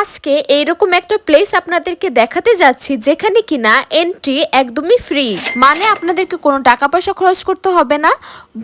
আজকে এইরকম একটা প্লেস আপনাদেরকে দেখাতে যাচ্ছি যেখানে কিনা এন্ট্রি একদমই ফ্রি মানে আপনাদেরকে কোনো টাকা পয়সা খরচ করতে হবে না।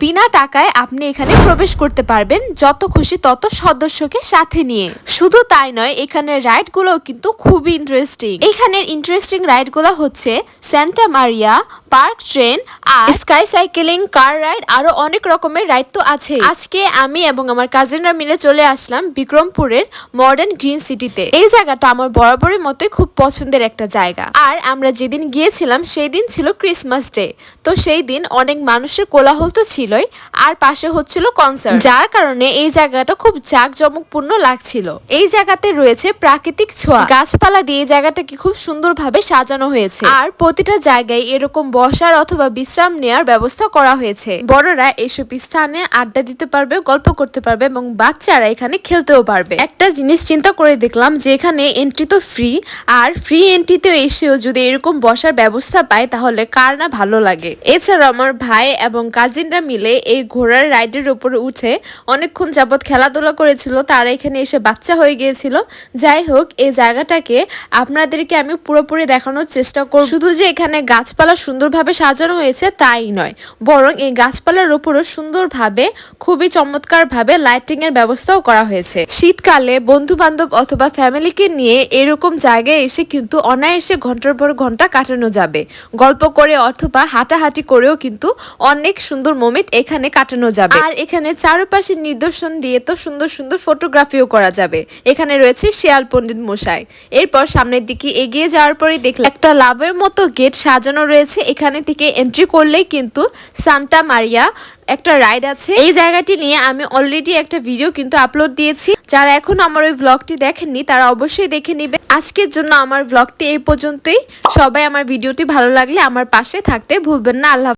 বিনা টাকায় আপনি এখানে প্রবেশ করতে পারবেন, যত খুশি তত সদস্যকে সাথে নিয়ে। শুধু তাই নয় এখানে রাইডগুলো কিন্তু খুবই ইন্টারেস্টিং এখানে ইন্টারেস্টিং রাইডগুলো হচ্ছে স্যান্টা মারিয়া পার্ক ট্রেন আর স্কাই সাইকেলিং কার রাইড আরও অনেক রকমের রাইড তো আছে আজকে আমি এবং আমার কাজিনরা মিলে চলে আসলাম বিক্রমপুরের মডার্ন গ্রিন সিটিতে এই জায়গাটা আমার বরাবরের মতোই খুব পছন্দের একটা জায়গা। আর আমরা যেদিন গিয়েছিলাম, সেই দিন ছিল ক্রিসমাস ডে তো সেই দিন অনেক মানুষের কোলাহল তো ছিলই, আর পাশে হচ্ছিল কনসার্ট যার কারণে এই জায়গাটা খুব জাঁকজমকপূর্ণ লাগছিল। এই জায়গাতে রয়েছে প্রাকৃতিক ছোঁয়া। গাছপালা দিয়ে জায়গাটাকে খুব সুন্দরভাবে সাজানো হয়েছে। আর প্রতিটা জায়গায় এরকম বসার অথবা বিশ্রাম নেওয়ার ব্যবস্থা করা হয়েছে। বড়রা এসব স্থানে আড্ডা দিতে পারবে, গল্প করতে পারবে এবং বাচ্চারা এখানে খেলতেও পারবে। একটা জিনিস চিন্তা করে দেখলাম যে এখানে এন্ট্রি তো ফ্রি আর ফ্রি এন্ট্রিতে এসেও যদি এরকম বসার ব্যবস্থা পায় তাহলে কার না ভালো লাগে? এছাড়া আমার ভাই এবং কাজিনরা মিলে এই ঘোড়ার রাইডের উপরে উঠে অনেকক্ষণ যাবৎ খেলাধুলা করেছিল। তারা এখানে এসে বাচ্চা হয়ে গিয়েছিল। যাই হোক, এই জায়গাটাকে আপনাদেরকে আমি পুরোপুরি দেখানোর চেষ্টা করব। শুধু যে এখানে গাছপালা সুন্দরভাবে সাজানো হয়েছে, তাই নয়। বরং এই গাছপালার উপরও সুন্দরভাবে, খুবই চমৎকারভাবে লাইটিংয়ের ব্যবস্থাও করা হয়েছে। শীতকালে বন্ধু বান্ধব অথবা ফ্যামিলিকে নিয়ে এরকম জায়গায় এসে কিন্তু অনায়াসে ঘণ্টার পর ঘণ্টা কাটানো যাবে। গল্প করে অথবা হাঁটাহাঁটি করেও কিন্তু অনেক সুন্দর মোমেন্ট এখানে কাটানো যাবে। আর এখানে চারপাশে নিদর্শন দিয়ে তো সুন্দর সুন্দর ফটোগ্রাফিও করা যাবে। এখানে রয়েছে শিয়াল পণ্ডিত মশাই। এরপর সামনের দিকে এগিয়ে যাওয়ার পরে দেখলাম একটা লাভের মতো গেট সাজানো রয়েছে। এখানে থেকে এন্ট্রি করলেই কিন্তু সান্তা মারিয়া একটা রাইড আছে। এই জায়গাটি নিয়ে আমি অলরেডি একটা ভিডিও কিন্তু আপলোড দিয়েছি। যারা এখন আমার ওই ব্লগটি দেখেননি, তারা অবশ্যই দেখে নেবে। আজকের জন্য আমার ব্লগটি এই পর্যন্তই। সবাই আমার ভিডিওটি ভালো লাগলে আমার পাশে থাকতে ভুলবেন না। আল্লাহ